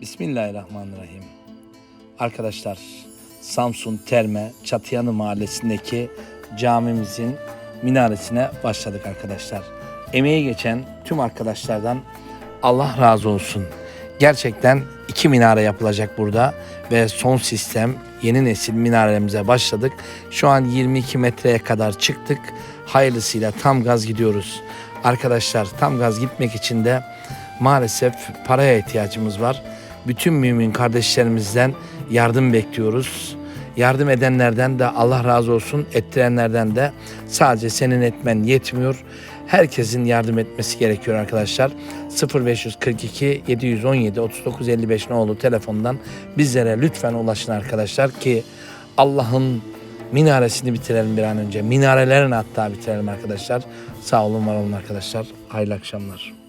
Bismillahirrahmanirrahim. Arkadaşlar Samsun Terme Çatıyanı Mahallesi'ndeki camimizin minaresine başladık arkadaşlar. Emeği geçen tüm arkadaşlardan Allah razı olsun. Gerçekten iki minare yapılacak burada ve son sistem yeni nesil minarelerimize başladık. Şu an 22 metreye kadar çıktık. Hayırlısıyla tam gaz gidiyoruz. Arkadaşlar tam gaz gitmek için de maalesef paraya ihtiyacımız var. Bütün mümin kardeşlerimizden yardım bekliyoruz. Yardım edenlerden de Allah razı olsun, ettirenlerden de sadece senin etmen yetmiyor. Herkesin yardım etmesi gerekiyor arkadaşlar. 0542 717 39 55 nolu telefondan bizlere lütfen ulaşın arkadaşlar ki Allah'ın minaresini bitirelim bir an önce. Minarelerini hatta bitirelim arkadaşlar. Sağ olun var olun arkadaşlar. Hayırlı akşamlar.